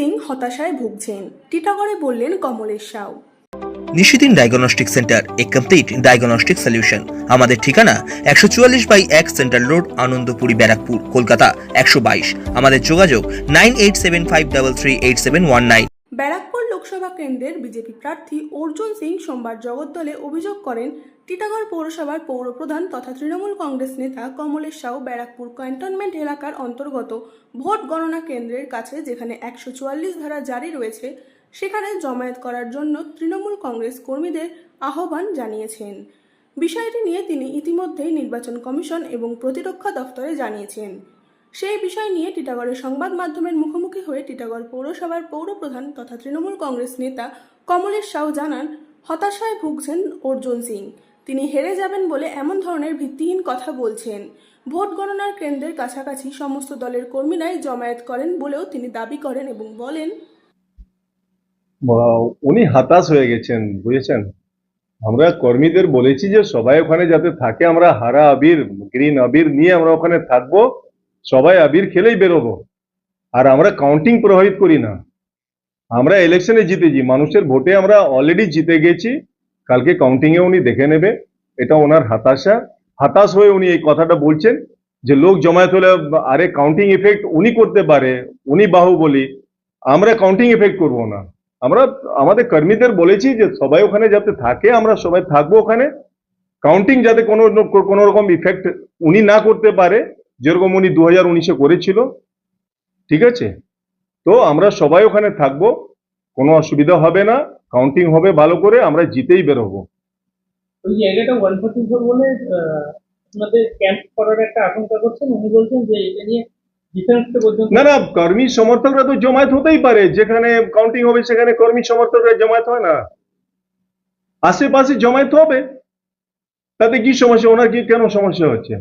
সিং হতাশায় ভুগছেন। টিটাগড়ে বললেন কমলেশ সাউ। নিশিদিন ডায়াগনস্টিক সেন্টার এ কমপ্লিট ডায়াগনস্টিক সলিউশন আমাদের ঠিকানা একশো চুয়াল্লিশ বাই এক সেন্টার রোড, আনন্দপুরি, ব্যারাকপুর, কলকাতা, একশো বাইশ। আমাদের যোগাযোগ nine eight seven five double three eight seven one nine. কেন্দ্রের বিজেপি প্রার্থী অর্জুন সিং সোমবার জগদ্দলে অভিযোগ করেন, টিটাগড় পৌরসভার পৌরপ্রধান তথা তৃণমূল কংগ্রেস নেতা কমলেশ সাউ ব্যারাকপুর ক্যান্টনমেন্ট এলাকার অন্তর্গত ভোট গণনা কেন্দ্রের কাছে যেখানে একশো চুয়াল্লিশ ধারা জারি রয়েছে, সেখানে জমায়েত করার জন্য তৃণমূল কংগ্রেস কর্মীদের আহ্বান জানিয়েছেন। বিষয়টি নিয়ে তিনি ইতিমধ্যেই নির্বাচন কমিশন এবং প্রতিরক্ষা দফতরে জানিয়েছেন। সেই বিষয় নিয়ে টিটাগড়ের সংবাদ মাধ্যমের মুখোমুখি হয়ে টিটাগড় পৌরসভার পৌরপ্রধান তথা তৃণমূল কংগ্রেস নেতা কমলেশ সাউ জানান, হতাশায় ভুগছেন অর্জুন সিং। তিনি হেরে যাবেন বলে এমন ধরনের ভিত্তিহীন কথা বলছেন। ভোট গণনার কেন্দ্রের কাছাকাছি সমস্ত দলের কর্মীরাই জমায়েত করেন বলেও তিনি দাবি করেন এবং বলেন উনি হতাশ হয়ে গেছেন, বুঝেছেন? আমরা কর্মীদের বলেছি যে সবাই ওখানে যাতে থাকে, আমরা হারা আবির গ্রিন আবির নিয়ে আমরা ওখানে থাকব। সবাই আবির খেলেই বেরোবো। আর আমরা কাউন্টিং প্রভাবিত করি না। আমরা ইলেকশনে জিতেছি। মানুষের ভোটে আমরা অলরেডি জিতে গেছি। কালকে কাউন্টিং এ উনি দেখে নেবে। এটা ওনার হতাশা। হতাশ হয়ে উনি এই কথাটা বলছেন যে লোক জমায়েত হলে আরে কাউন্টিং এফেক্ট উনি করতে পারে, উনি বাহুবলী। আমরা কাউন্টিং এফেক্ট করব না। আমরা, আমাদের কর্মীদের বলেছি যে সবাই ওখানে যাতে থাকে, আমরা সবাই থাকব ওখানে। কাউন্টিং যাতে কোনো কোনো রকম ইফেক্ট উনি না করতে পারে যেরকম উনি দু হাজার উনিশে করেছিল ঠিক আছে? তো আমরা সবাই ওখানে থাকব কোনো অসুবিধা হবে না কাউন্টিং হবে ভালো করে আমরা জিতেই বেরোবো। ওই জায়গাটা ওয়ান ফোর্টি ফোর বলে আপনাদের ক্যাম্প করার একটা আশঙ্কা করছেন? উনি বলছেন যে এটা নিয়ে না না কর্মী সমর্থকরা তো জমায়েত হতেই পারে যেখানে কাউন্টিং হবে সেখানে কর্মী সমর্থকরা জমায়েত হয় না। আশেপাশে জমায়েত হবে তাতে কি সমস্যা? ওনার কি কেন সমস্যা হচ্ছে?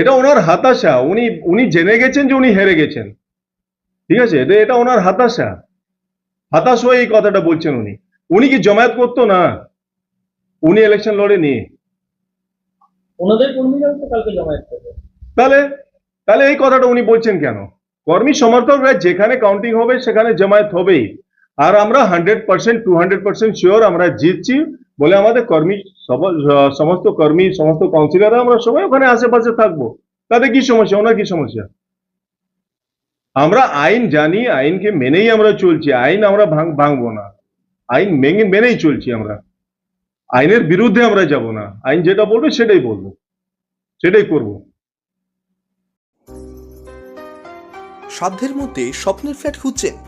এটা ওনার হতাশা। উনি উনি জেনে গেছেন যে উনি হেরে গেছেন। ঠিক আছে? এটা ওনার হতাশা। হতাশ হয়ে এই কথাটা বলছেন উনি। উনি কি জমায়েত করতো না? উনি ইলেকশন লড়েনি ওনাদের কর্মীরাও তো কালকে জমায়েত করবে। তাহলে তাহলে এই কথাটা উনি বলছেন কেন? কর্মী সমর্থকরা যেখানে কাউন্টিং হবে সেখানে জমায়েত হবেই। আর আমরা hundred percent to hundred percent sure আমরা জিতছি। বলে আমাদের কর্মী সমস্ত কর্মী, সমস্ত কাউন্সিলররা আমরা সবাই ওখানে আশেপাশে থাকব। তাতে কি সমস্যা? ওনার কি সমস্যা? আমরা আইন জানি, আইনকে মেনেই আমরা চলছি। আইন আমরা ভাঙ- ভাঙবো না। আইন মেনে মেনেই চলছি আমরা। আইনের বিরুদ্ধে আমরা যাব না। আইন যেটা বলবে সেটাই বলব। সেটাই করব। সাধ্যের মধ্যে স্বপ্নের ফ্ল্যাট খুঁজছেন।